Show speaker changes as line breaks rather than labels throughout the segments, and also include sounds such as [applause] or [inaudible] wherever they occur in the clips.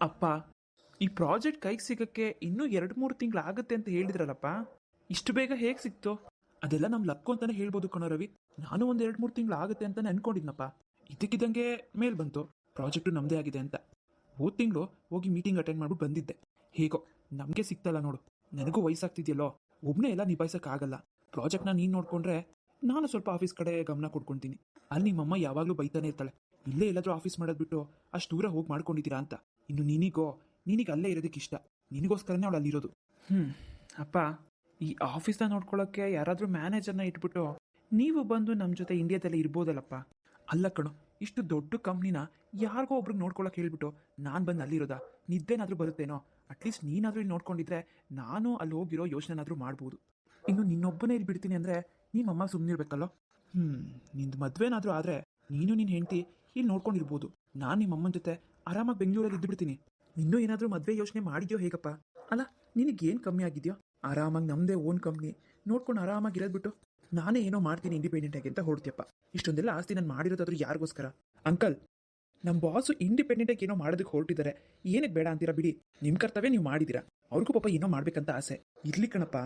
ಅಪ್ಪ, ಈ ಪ್ರಾಜೆಕ್ಟ್ ಕೈಗೆ ಸಿಗಕ್ಕೆ ಇನ್ನೂ ಎರಡು ಮೂರು ತಿಂಗಳು ಆಗುತ್ತೆ ಅಂತ ಹೇಳಿದ್ರಲ್ಲಪ್ಪ. ಇಷ್ಟು ಬೇಗ ಹೇಗೆ ಸಿಕ್ತೋ? ಅದೆಲ್ಲ ನಮ್ಮ ಲಕ್ಕು ಅಂತಾನೆ ಹೇಳ್ಬೋದು ಕಣೋ ರವಿ. ನಾನು ಒಂದು ಎರಡು ಮೂರು ತಿಂಗಳು ಆಗುತ್ತೆ ಅಂತಾನೆ ಅನ್ಕೊಂಡಿದ್ನಪ್ಪ ಇದಕ್ಕಿದ್ದಂಗೆ ಮೇಲ್ ಬಂತು. ಪ್ರಾಜೆಕ್ಟು ನಮ್ಮದೇ ಆಗಿದೆ ಅಂತ. ಹೋದ ತಿಂಗಳು ಹೋಗಿ ಮೀಟಿಂಗ್ ಅಟೆಂಡ್ ಮಾಡ್ಬಿಟ್ಟು ಬಂದಿದ್ದೆ. ಹೇಗೋ, ನಮಗೆ ಸಿಕ್ತಲ್ಲ ನೋಡು. ನನಗೂ ವಯಸ್ಸಾಗ್ತಿದ್ಯಲ್ಲೋ. ಒಬ್ಬನೇ ಎಲ್ಲ ನಿಭಾಯಿಸೋಕ್ಕಾಗಲ್ಲ. ಪ್ರಾಜೆಕ್ಟ್ನ ನೀನು ನೋಡ್ಕೊಂಡ್ರೆ ನಾನು ಸ್ವಲ್ಪ ಆಫೀಸ್ ಕಡೆ ಗಮನ ಕೊಡ್ಕೊತೀನಿ. ಅಲ್ಲಿ ನಿಮ್ಮಮ್ಮ ಯಾವಾಗಲೂ ಬೈತಾನೆ ಇರ್ತಾಳೆ. ಇಲ್ಲೇ ಎಲ್ಲಾದರೂ ಆಫೀಸ್ ಮಾಡೋದು ಬಿಟ್ಟು ಅಷ್ಟು ದೂರ ಹೋಗಿ ಮಾಡ್ಕೊಂಡಿದ್ದೀರಾ ಅಂತ. ಇನ್ನು ನಿನಗೋ ನಿನಗೆ ಅಲ್ಲೇ ಇರೋದಕ್ಕೆ ಇಷ್ಟ. ನಿನಗೋಸ್ಕರನೇ ಅವಳು ಅಲ್ಲಿರೋದು. ಹ್ಞೂ ಅಪ್ಪ ಈ ಆಫೀಸ್ನ ನೋಡ್ಕೊಳ್ಳೋಕ್ಕೆ ಯಾರಾದರೂ ಮ್ಯಾನೇಜರ್ನ ಇಟ್ಬಿಟ್ಟು ನೀವು ಬಂದು ನಮ್ಮ ಜೊತೆ ಇಂಡಿಯಾದಲ್ಲಿ ಇರ್ಬೋದಲ್ಲಪ್ಪ. ಅಲ್ಲ ಕಣು ಇಷ್ಟು ದೊಡ್ಡ ಕಂಪ್ನಿನ ಯಾರಿಗೋ ಒಬ್ರಿಗೆ ನೋಡ್ಕೊಳಕ್ಕೆ ಹೇಳ್ಬಿಟ್ಟು ನಾನು ಬಂದು ಅಲ್ಲಿರೋದಾ? ನಿದ್ದೆನಾದರೂ ಬರುತ್ತೇನೋ? ಅಟ್ಲೀಸ್ಟ್ ನೀನಾದರೂ ಇಲ್ಲಿ ನೋಡ್ಕೊಂಡಿದ್ರೆ ನಾನು ಅಲ್ಲಿ ಹೋಗಿರೋ ಯೋಚನೆನಾದರೂ ಮಾಡ್ಬೋದು. ಇನ್ನು ನಿನ್ನೊಬ್ಬನೇ ಇಲ್ಲಿ ಬಿಡ್ತೀನಿ ಅಂದರೆ ನಿಮ್ಮಮ್ಮ ಸುಮ್ಮನಿರ್ಬೇಕಲ್ಲೋ ಹ್ಞೂ ನಿಂದು ಮದುವೆನಾದರೂ ಆದರೆ ನೀನು ನಿನ್ನ ಹೆಂಡತಿ ಇಲ್ಲಿ ನೋಡ್ಕೊಂಡಿರ್ಬೋದು. ನಾನು ನಿಮ್ಮಮ್ಮನ ಜೊತೆ ಆರಾಮಾಗಿ ಬೆಂಗಳೂರಲ್ಲಿ ಇದ್ದುಬಿಡ್ತೀನಿ ಇನ್ನೂ ಏನಾದರೂ ಮದುವೆ ಯೋಚನೆ ಮಾಡಿದ್ಯೋ ಹೇಗಪ್ಪ? ಅಲ್ಲ, ನಿನಗೇನು ಕಮ್ಮಿ ಆಗಿದೆಯೋ? ಆರಾಮಾಗಿ ನಮ್ಮದೇ ಓನ್ ಕಂಪ್ನಿ. ನೋಡ್ಕೊಂಡು ಆರಾಮಾಗಿ ಇರೋದ್ಬಿಟ್ಟು ನಾನೇ ಏನೋ ಮಾಡ್ತೀನಿ ಇಂಡಿಪೆಂಡೆಂಟ್ ಆಗಿ ಅಂತ ಹೊಡ್ತೀಯಪ್ಪ ಇಷ್ಟೊಂದೆಲ್ಲ ಆಸ್ತಿ ನಾನು ಮಾಡಿರೋದಾದ್ರೂ ಯಾರಿಗೋಸ್ಕರ? ಅಂಕಲ್ ನಮ್ಮ ಬಾಸು ಇಂಡಿಪೆಂಡೆಂಟ್ ಆಗಿ ಏನೋ ಮಾಡೋದಕ್ಕೆ ಹೊರಟಿದ್ದಾರೆ ಏನಕ್ಕೆ ಬೇಡ ಅಂತೀರಾ ಬಿಡಿ. ನಿಮ್ಮ ಕರ್ತವ್ಯ ನೀವು ಮಾಡಿದ್ದೀರಾ ಅವ್ರಿಗೂ ಪಾಪ ಏನೋ ಮಾಡ್ಬೇಕಂತ ಆಸೆ. ಇರ್ಲಿ ಕಣಪ್ಪ.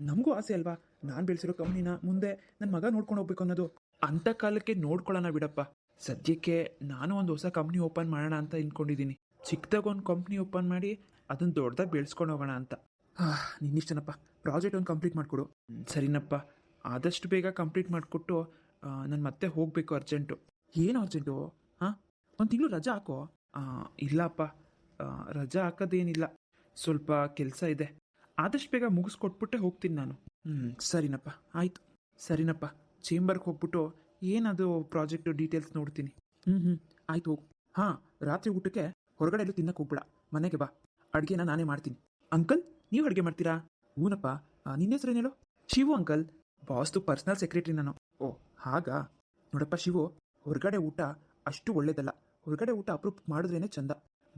ನಮಗೂ ಆಸೆ ಅಲ್ವಾ? ನಾನು ಬೆಳೆಸಿರೋ ಕಂಪ್ನಿನ ಮುಂದೆ ನನ್ನ ಮಗ ನೋಡ್ಕೊಂಡು ಹೋಗ್ಬೇಕು ಅನ್ನೋದು. ಅಂಥ ಕಾಲಕ್ಕೆ ನೋಡ್ಕೊಳ್ಳೋಣ ಬಿಡಪ್ಪ. ಸದ್ಯಕ್ಕೆ ನಾನು ಒಂದು ಹೊಸ ಕಂಪ್ನಿ ಓಪನ್ ಮಾಡೋಣ ಅಂತ ಅಂದ್ಕೊಂಡಿದ್ದೀನಿ ಚಿಕ್ಕದಾಗ ಒಂದು ಕಂಪ್ನಿ ಓಪನ್ ಮಾಡಿ ಅದನ್ನು ದೊಡ್ಡದಾಗಿ ಬೆಳೆಸ್ಕೊಂಡು ಹೋಗೋಣ ಅಂತ. ನಿನ್ನಿಷ್ಟನಪ್ಪ ಪ್ರಾಜೆಕ್ಟ್ ಒಂದು ಕಂಪ್ಲೀಟ್ ಮಾಡಿಕೊಡು. ಸರಿನಪ್ಪ. ಆದಷ್ಟು ಬೇಗ ಕಂಪ್ಲೀಟ್ ಮಾಡಿಕೊಟ್ಟು ನಾನು ಮತ್ತೆ ಹೋಗಬೇಕು ಅರ್ಜೆಂಟು ಏನು ಅರ್ಜೆಂಟು ಹಾಂ, ಒಂದು ತಿಂಗಳು ರಜಾ ಹಾಕೋ? ಇಲ್ಲಪ್ಪ. ರಜಾ ಹಾಕೋದೇನಿಲ್ಲ. ಸ್ವಲ್ಪ ಕೆಲಸ ಇದೆ. ಆದಷ್ಟು ಬೇಗ ಮುಗಿಸ್ಕೊಟ್ಬಿಟ್ಟೆ ಹೋಗ್ತೀನಿ ನಾನು. ಹ್ಞೂ ಸರಿನಪ್ಪ. ಆಯಿತು. ಸರಿನಪ್ಪ. ಚೇಂಬರ್ಗೆ ಹೋಗ್ಬಿಟ್ಟು ಏನದು ಪ್ರಾಜೆಕ್ಟ್ ಡೀಟೇಲ್ಸ್ ನೋಡ್ತೀನಿ. ಹ್ಞೂ ಹ್ಞೂ ಆಯ್ತು ಹೋಗು. ಹಾಂ, ರಾತ್ರಿ ಊಟಕ್ಕೆ ಹೊರಗಡೆ ಎಲ್ಲೂ ತಿನ್ನಕ್ಕೆ ಹೋಗ್ಬೇಡ. ಮನೆಗೆ ಬಾ. ಅಡುಗೆನ ನಾನೇ ಮಾಡ್ತೀನಿ. ಅಂಕಲ್, ನೀವು ಅಡುಗೆ ಮಾಡ್ತೀರಾ? ಹೂನಪ್ಪ ನಿನ್ನ ಹೆಸರು ಹೇಳು? ಶಿವು ಅಂಕಲ್. ಬಾಸ್ದು ಪರ್ಸ್ನಲ್ ಸೆಕ್ರೆಟರಿ ನಾನು. ಓ, ಹಾಗಾ? ನೋಡಪ್ಪ ಶಿವು, ಹೊರಗಡೆ ಊಟ ಅಷ್ಟು ಒಳ್ಳೇದಲ್ಲ. ಹೊರಗಡೆ ಊಟ ಅಪ್ರೂಪ್ ಮಾಡಿದ್ರೇನೆ ಚಂದ.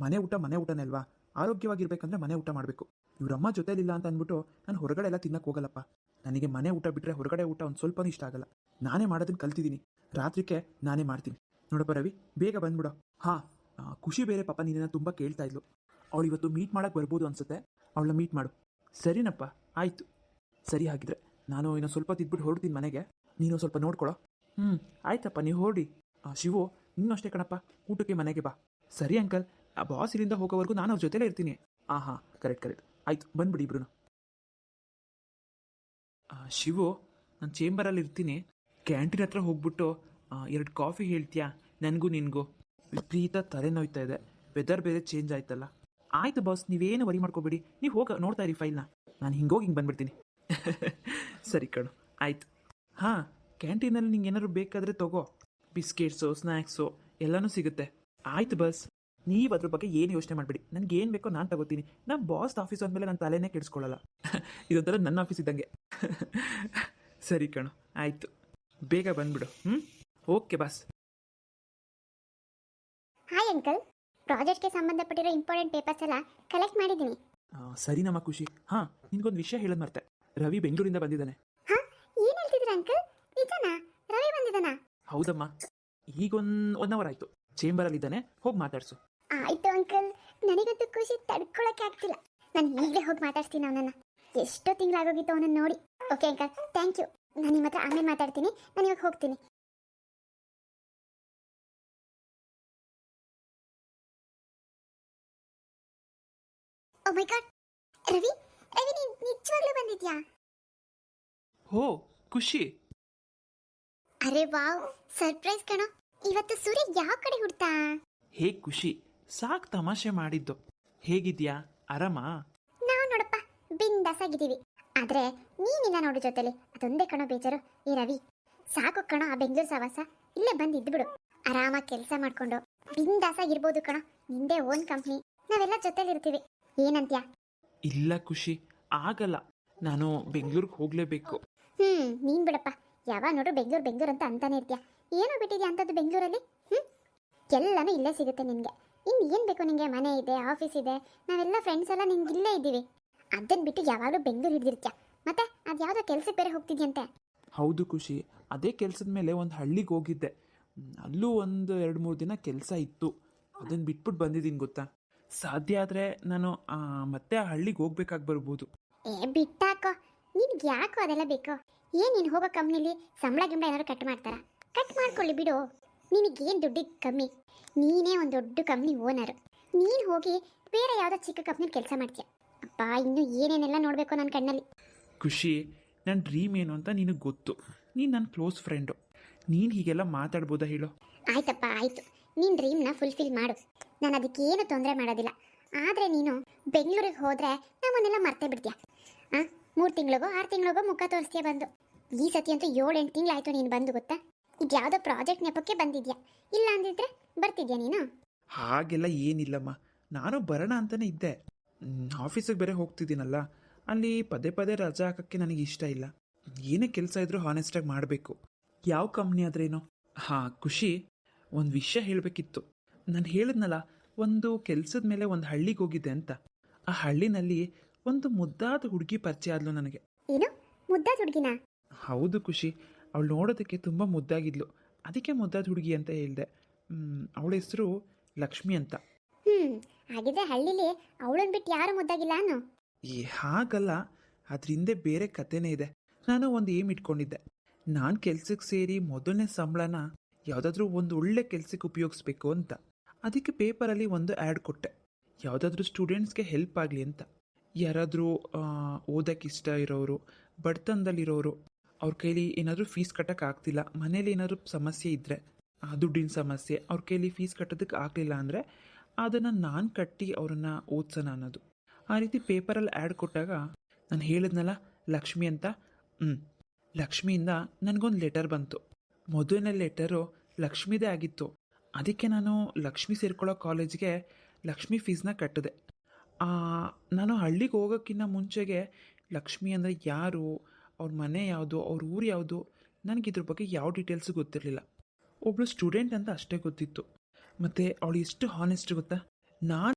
ಮನೆ ಊಟ ಮನೆ ಊಟನೇ ಅಲ್ವಾ? ಆರೋಗ್ಯವಾಗಿರ್ಬೇಕಂದ್ರೆ ಮನೆ ಊಟ ಮಾಡಬೇಕು. ಇವರಮ್ಮ ಜೊತೆಲಿಲ್ಲ ಅಂತ ಅಂದ್ಬಿಟ್ಟು ನಾನು ಹೊರಗಡೆ ಎಲ್ಲ ತಿನ್ನಕ್ಕೆ ಹೋಗಲ್ಲಪ್ಪ. ನನಗೆ ಮನೆ ಊಟ ಬಿಟ್ಟರೆ ಹೊರಗಡೆ ಊಟ ಒಂದು ಸ್ವಲ್ಪನೂ ಇಷ್ಟ ಆಗಲ್ಲ. ನಾನೇ ಮಾಡೋದನ್ನ ಕಲ್ತಿದ್ದೀನಿ ರಾತ್ರಿಕ್ಕೆ ನಾನೇ ಮಾಡ್ತೀನಿ. ನೋಡಪ್ಪ ರವಿ, ಬೇಗ ಬಂದ್ಬಿಡು. ಹಾಂ ಖುಷಿ ಬೇರೆ ಪಾಪ ನಿನ್ನ ತುಂಬ ಕೇಳ್ತಾ ಇದ್ಲು. ಅವಳು ಇವತ್ತು ಮೀಟ್ ಮಾಡಕ್ಕೆ ಬರ್ಬೋದು ಅನ್ಸುತ್ತೆ. ಅವಳನ್ನ ಮೀಟ್ ಮಾಡು. ಸರಿನಪ್ಪ, ಆಯಿತು. ಸರಿ ಹಾಗಿದ್ರೆ, ನಾನು ಇನ್ನು ಸ್ವಲ್ಪ ತಿದ್ಬಿಟ್ಟು ಹೊರಡ್ತೀನಿ ಮನೆಗೆ. ನೀನು ಸ್ವಲ್ಪ ನೋಡ್ಕೊಳೋ. ಹ್ಞೂ ಆಯ್ತಪ್ಪ, ನೀವು ಹೊರಡಿ. ಶಿವು ನಿನ್ನಷ್ಟೇ ಅಷ್ಟೇ ಕಣಪ್ಪ. ಊಟಕ್ಕೆ ಮನೆಗೆ ಬಾ. ಸರಿ ಅಂಕಲ್ ಆ ಬಾಸ್ ಇಲ್ಲಿಂದ ಹೋಗೋವರೆಗೂ ನಾನು ಅವ್ರ ಜೊತೆಲೇ ಇರ್ತೀನಿ. ಹಾಂ ಹಾಂ ಕರೆಕ್ಟ್ ಕರೆಕ್ಟ್ ಆಯ್ತು, ಬಂದ್ಬಿಡಿ ಇಬ್ರು ಶಿವು, ನಾನು ಚೇಂಬರಲ್ಲಿ ಇರ್ತೀನಿ. ಕ್ಯಾಂಟೀನ್ ಹತ್ರ ಹೋಗ್ಬಿಟ್ಟು ಎರಡು ಕಾಫಿ ಹೇಳ್ತೀಯಾ? ನನಗೂ ನಿನಗೂ. ವಿಪರೀತ ತಲೆನೋಯ್ತಾ ಇದೆ. ವೆದರ್ ಬೇರೆ ಚೇಂಜ್ ಆಯ್ತಲ್ಲ. ಆಯ್ತು ಬಾಸ್ ನೀವೇನು ವರಿ ಮಾಡ್ಕೋಬೇಡಿ. ನೀವು ಹೋಗ, ನೋಡ್ತಾ ಇರಿ ಫೈಲ್ನ ನಾನು ಹಿಂಗೋಗಿ ಹಿಂಗೆ ಬಂದ್ಬಿಡ್ತೀನಿ. [laughs] ಸರಿ ಕಣು, ಆಯ್ತು. ಹಾಂ ಕ್ಯಾಂಟೀನಲ್ಲಿ ನಿಂಗೆ ಏನಾದ್ರು ಬೇಕಾದರೆ ತಗೋ. ಬಿಸ್ಕೆಟ್ಸು ಸ್ನ್ಯಾಕ್ಸು ಎಲ್ಲನೂ ಸಿಗುತ್ತೆ. ಆಯ್ತು ಬಸ್ ನೀವು ಅದ್ರ ಬಗ್ಗೆ ಏನು ಯೋಚನೆ ಮಾಡಬೇಡಿ. ನನಗೆ ಏನು ಬೇಕೋ ನಾನು ತಗೋತೀನಿ. ನಮ್ಮ ಬಾಸ್ ಆಫೀಸ್ ಅಂದಮೇಲೆ ನಾನು ತಲೆನೇ ಕೆಡಿಸ್ಕೊಳ್ಳಲ್ಲ ಇದೊಂಥರ ನನ್ನ ಆಫೀಸ್ ಇದ್ದಂಗೆ. ಸರಿ ಕಣು ಆಯಿತು. ಬೇಗ ಬಂದ್ಬಿಡು ಹ್ಞೂ ಓಕೆ ಬಾಸ್
ಹಾಯ್ ಅಂಕಲ್ ಪ್ರಾಜೆಕ್ಟ್ಗೆ ಸಂಬಂಧಪಟ್ಟಿರೋ ಇಂಪಾರ್ಟೆಂಟ್ ಪೇಪರ್ಸ್ ಎಲ್ಲ ಕಲೆಕ್ಟ್ ಮಾಡಿದ್ದೀನಿ.
ಸರಿ ನಮ್ಮ ಖುಷಿ. ಹಾಂ ನಿನ್ಗೊಂದು ವಿಷಯ ಹೇಳೋದು ಮರ್ತೆ. ರವಿ ಬೆಂಗಳೂರಿಂದ ಬಂದಿದ್ದಾನೆ.
ಹಾ ಏನು ಹೇಳ್ತಿದ್ರ ಅಂಕಲ್ ನಿಜನಾ? ರವಿ ಬಂದಿದ್ದಾನ?
ಹೌದಮ್ಮ. ಈಗೊಂದು ಒನ್ ಅವರ್ ಆಯಿತು. ಚೇಂಬರಲ್ಲಿದ್ದಾನೆ ಹೋಗಿ ಮಾತಾಡ್ಸು.
ಆಯ್ತು ಅಂಕಲ್. ನನಗಂತೂ ಖುಷಿ ತಡ್ಕೊಳಕ್ಕೆ ಆಗ್ತಿಲ್ಲ. ನಾನು ಈಗಲೇ ಹೋಗಿ ಮಾತಾಡ್ತೀನಿ ಅವನನ್ನ. ಎಷ್ಟೋ ತಿಂಗಳಾಗೋಗಿತ್ತು ಅವನನ್ನ ನೋಡಿ. ಓಕೆ ಅಂಕಲ್ ಥ್ಯಾಂಕ್ ಯು ನಾನು ನಿಮ್ಮ ಹತ್ರ ಆಮೇಲೆ ಮಾತಾಡ್ತೀನಿ. ನಾನು ಇವಾಗ ಹೋಗ್ತೀನಿ. Oh my god Ravi Ravi ನೀನ್ ನಿಜವಾಗ್ಲೂ ಬಂದಿದ್ಯಾ?
ಹೋ ಖುಷಿ.
ಅರೆ ವಾವ್ ಸರ್ಪ್ರೈಸ್ ಕಣೋ. ಇವತ್ತು ಸೂರ್ಯ ಯಾವ ಕಡೆ ಹುಡ್ತಾ?
ಹೇ ಖುಷಿ? ಸಾಕು ತಮಾಷೆ ಮಾಡಿದ್ದು. ಹೇಗಿದ್ಯಾ? ಆರಾಮಾ?
ನಾವು ನೋಡಪ್ಪ ಬಿಂದಾಸ್ ಆಗಿದ್ದೀವಿ ಆದ್ರೆ ನೀನಿಲ್ಲ ನೋಡು ಜೊತೆಲಿ. ಅದೊಂದೇ ಕಣೋ ಬೇಜಾರು. ಈ ರವಿ ಸಾಕು ಕಣೋ ಆ ಬೆಂಗಳೂರು ಸವಾಸ. ಇಲ್ಲೇ ಬಂದು ಇದ್ಬಿಡು. ಆರಾಮಾಗಿ ಕೆಲಸ ಮಾಡ್ಕೊಂಡು ಬಿಂದಾಸ್ ಆಗಿರ್ಬೋದು ಕಣೋ ನಿಂದೇ ಓನ್ ಕಂಪ್ನಿ. ನಾವೆಲ್ಲ ಜೊತೆಲಿ ಇರ್ತೀವಿ ಏನಂತ್ಯಾ?
ಇಲ್ಲ ಖುಷಿ ಆಗಲ್ಲ. ನಾನು ಬೆಂಗಳೂರಿಗೆ ಹೋಗ್ಲೇಬೇಕು.
ಹ್ಮ್ ನೀನ್ ಬಿಡಪ್ಪ. ಯಾವಾಗ ನೋಡು ಬೆಂಗಳೂರು ಬೆಂಗಳೂರು ಅಂತ ಅಂತಾನೆ ಇರ್ತೀಯ. ಏನೋ ಬಿಟ್ಟಿದ್ಯಾ ಅಂತದ್ದು ಬೆಂಗಳೂರಲ್ಲಿ? ಹ್ಮ್? ಎಲ್ಲಾನು ಇಲ್ಲೇ ಸಿಗುತ್ತೆ ನಿನ್ಗೆ. ಇನ್ನು ಏನು ಬೇಕು ನಿಮಗೆ ಮನೆ ಇದೆ ಆಫೀಸ್ ಇದೆ. ನಾವೆಲ್ಲ ಫ್ರೆಂಡ್ಸ್ ಎಲ್ಲ ನಿಂಗೆ ಇಲ್ಲೇ ಇದ್ದೀವಿ. ಅದನ್ನ ಬಿಟ್ಟು ಯಾವಾಗಲೂ ಬೆಂಗಳೂರು ಹಿಡಿದಿರ್ತೀಯ ಮತ್ತೆ ಅದ್ಯಾವುದೋ ಕೆಲಸಕ್ಕೆ ಬೇರೆ ಹೋಗ್ತಿದ್ಯಂತೆ?
ಹೌದು ಖುಷಿ. ಅದೇ ಕೆಲಸದ ಮೇಲೆ ಒಂದು ಹಳ್ಳಿಗೆ ಹೋಗಿದ್ದೆ. ಅಲ್ಲೂ ಒಂದು ಎರಡು ಮೂರು ದಿನ ಕೆಲಸ ಇತ್ತು. ಅದನ್ನು ಬಿಟ್ಬಿಟ್ಟು ಬಂದಿದ್ದೀನಿ ಗೊತ್ತಾ? ಸಾಧ್ಯ ಆದರೆ ನಾನು ಆ, ಮತ್ತೆ ಆ ಹಳ್ಳಿಗೆ ಹೋಗ್ಬೇಕಾಗಿ ಬರ್ಬೋದು.
ಏ ಬಿಟ್ಟಾಕೋ. ನಿನ್ಗೆ ಯಾಕೋ ಅದೆಲ್ಲ ಬೇಕೋ? ಏನು ನೀನು ಹೋಗೋ ಕಂಪ್ನಿಲಿ? ಸಂಬಳ ಗಿಂಬಳ ಏನಾದ್ರು ಕಟ್ ಮಾಡ್ತಾರಾ? ಕಟ್ ಮಾಡ್ಕೊಳ್ಳಿ ಬಿಡು. ನಿನಗೇನು ದುಡ್ಡಿಗೆ ಕಮ್ಮಿ? ನೀನೇ ಒಂದು ದೊಡ್ಡ ಕಂಪ್ನಿ ಓನರ್ ನೀನು ಹೋಗಿ ಬೇರೆ ಯಾವುದೋ ಚಿಕ್ಕ ಕಂಪ್ನಿಲಿ ಕೆಲಸ ಮಾಡ್ತೀಯ. ಅಪ್ಪ ಇನ್ನು ಏನೇನೆಲ್ಲ ನೋಡಬೇಕು ನನ್ನ ಕಣ್ಣಲ್ಲಿ.
ಖುಷಿ ನನ್ನ ಡ್ರೀಮ್ ಏನು ಅಂತ ನಿನಗೆ ಗೊತ್ತು. ನೀನು ನನ್ನ ಕ್ಲೋಸ್ ಫ್ರೆಂಡು ನೀನು ಹೀಗೆಲ್ಲ ಮಾತಾಡ್ಬೋದಾ ಹೇಳು?
ಆಯ್ತಪ್ಪ ಆಯಿತು. ನಿನ್ನ ಡ್ರೀಮ್ನ ಫುಲ್ಫಿಲ್ ಮಾಡು. ನಾನು ಅದಕ್ಕೇನು ತೊಂದರೆ ಮಾಡೋದಿಲ್ಲ. ಆದರೆ ನೀನು ಬೆಂಗಳೂರಿಗೆ ಹೋದರೆ ನಮ್ಮನ್ನೆಲ್ಲ ಮರ್ತೇ ಬಿಡ್ತೀಯ. ಹಾಂ ಮೂರು ತಿಂಗಳಿಗೋ ಆರು ತಿಂಗಳಿಗೋ ಮುಖ ತೋರಿಸ್ತೀಯ ಬಂದು. ಈ ಸತಿ ಅಂತೂ ಏಳೆಂಟು ತಿಂಗಳಾಯ್ತು ನೀನು ಬಂದು ಗೊತ್ತಾ? ಈಗ ಯಾವುದೋ ಪ್ರಾಜೆಕ್ಟ್ ನೆಪಕ್ಕೆ ಬಂದಿದ್ಯಾ? ಇಲ್ಲ ಅಂದಿದ್ರೆ ಬರ್ತಿದ್ಯಾ ನೀನು?
ಹಾಗೆಲ್ಲ ಏನಿಲ್ಲಮ್ಮ. ನಾನು ಬರೋಣ ಅಂತಲೇ ಇದ್ದೆ. ಆಫೀಸಿಗೆ ಬೇರೆ ಹೋಗ್ತಿದ್ದೀನಲ್ಲ. ಅಲ್ಲಿ ಪದೇ ಪದೇ ರಜಾ ಹಾಕೋಕ್ಕೆ ನನಗೆ ಇಷ್ಟ ಇಲ್ಲ. ಏನೇ ಕೆಲಸ ಇದ್ರೂ ಹಾನೆಸ್ಟಾಗಿ ಮಾಡಬೇಕು. ಯಾವ ಕಂಪ್ನಿ ಆದ್ರೇನು? ಹಾಂ ಖುಷಿ. ಒಂದು ವಿಷಯ ಹೇಳಬೇಕಿತ್ತು. ನಾನು ಹೇಳಿದ್ನಲ್ಲ ಒಂದು ಕೆಲಸದ ಮೇಲೆ ಒಂದು ಹಳ್ಳಿಗೆ ಹೋಗಿದ್ದೆ ಅಂತ. ಆ ಹಳ್ಳಿನಲ್ಲಿ ಒಂದು ಮುದ್ದಾದ ಹುಡುಗಿ ಪರಿಚಯ ಆದ್ಲು ನನಗೆ.
ಏನು? ಮುದ್ದಾದ ಹುಡುಗಿನ?
ಹೌದು ಖುಷಿ. ಅವಳು ನೋಡೋದಕ್ಕೆ ತುಂಬ ಮುದ್ದಾಗಿದ್ಲು. ಅದಕ್ಕೆ ಮುದ್ದಾದ ಹುಡುಗಿ ಅಂತ ಹೇಳಿದೆ. ಅವಳ ಹೆಸರು ಲಕ್ಷ್ಮಿ ಅಂತ.
ಹ್ಞೂ ಹಾಗಿದ್ರೆ ಹಳ್ಳಿಲಿ ಅವಳನ್ನ ಬಿಟ್ಟು ಯಾರು ಮುದ್ದಾಗಿಲ್ಲ ಅನ್ನು?
ಈ ಹಾಗಲ್ಲ. ಅದ್ರ ಹಿಂದೆ ಬೇರೆ ಕಥೆನೇ ಇದೆ. ನಾನು ಒಂದು ಏಮ್ ಇಟ್ಕೊಂಡಿದ್ದೆ. ನಾನು ಕೆಲ್ಸಕ್ಕೆ ಸೇರಿ ಮೊದಲನೇ ಸಂಬಳನ ಯಾವುದಾದ್ರೂ ಒಂದು ಒಳ್ಳೆ ಕೆಲ್ಸಕ್ಕೆ ಉಪಯೋಗಿಸ್ಬೇಕು ಅಂತ. ಅದಕ್ಕೆ ಪೇಪರಲ್ಲಿ ಒಂದು ಆ್ಯಡ್ ಕೊಟ್ಟೆ. ಯಾವುದಾದ್ರೂ ಸ್ಟೂಡೆಂಟ್ಸ್ಗೆ ಹೆಲ್ಪ್ ಆಗಲಿ ಅಂತ. ಯಾರಾದರೂ ಓದಕ್ಕೆ ಇಷ್ಟ ಇರೋರು ಬಡತನದಲ್ಲಿರೋರು ಅವ್ರ ಕೈಲಿ ಏನಾದರೂ ಫೀಸ್ ಕಟ್ಟಕ್ಕೆ ಆಗ್ತಿಲ್ಲ. ಮನೇಲಿ ಏನಾದರೂ ಸಮಸ್ಯೆ ಇದ್ದರೆ ಆ ದುಡ್ಡಿನ ಸಮಸ್ಯೆ, ಅವ್ರ ಕೈಲಿ ಫೀಸ್ ಕಟ್ಟೋದಕ್ಕೆ ಆಗಲಿಲ್ಲ ಅಂದರೆ ಅದನ್ನು ನಾನು ಕಟ್ಟಿ ಅವರನ್ನು ಓದ್ಸೋಣ ಅನ್ನೋದು. ಆ ರೀತಿ ಪೇಪರಲ್ಲಿ ಆ್ಯಡ್ ಕೊಟ್ಟಾಗ ನಾನು ಹೇಳಿದ್ನಲ್ಲ, ಲಕ್ಷ್ಮಿ ಅಂತ ಹ್ಞೂ ಲಕ್ಷ್ಮಿಯಿಂದ ನನಗೊಂದು ಲೆಟರ್ ಬಂತು. ಮೊದಲನೇ ಲೆಟರು ಲಕ್ಷ್ಮಿದೇ ಆಗಿತ್ತು. ಅದಕ್ಕೆ ನಾನು ಲಕ್ಷ್ಮಿ ಸೇರ್ಕೊಳ್ಳೋ ಕಾಲೇಜ್ಗೆ ಲಕ್ಷ್ಮಿ ಫೀಸ್ನ ಕಟ್ಟಿದೆ. ನಾನು ಹಳ್ಳಿಗೆ ಹೋಗೋಕ್ಕಿಂತ ಮುಂಚೆಗೆ ಲಕ್ಷ್ಮಿ ಅಂದರೆ ಯಾರು ಅವ್ರ ಮನೆ ಯಾವುದು, ಅವ್ರ ಊರು ಯಾವುದು, ನನಗೆ ಇದ್ರ ಬಗ್ಗೆ ಯಾವ ಡೀಟೇಲ್ಸ್ ಗೊತ್ತಿರಲಿಲ್ಲ. ಒಬ್ಳು ಸ್ಟೂಡೆಂಟ್ ಅಂತ ಅಷ್ಟೇ ಗೊತ್ತಿತ್ತು. ಮತ್ತು ಅವಳು ಎಷ್ಟು ಹಾನೆಸ್ಟ್ ಗೊತ್ತಾ? ನಾನು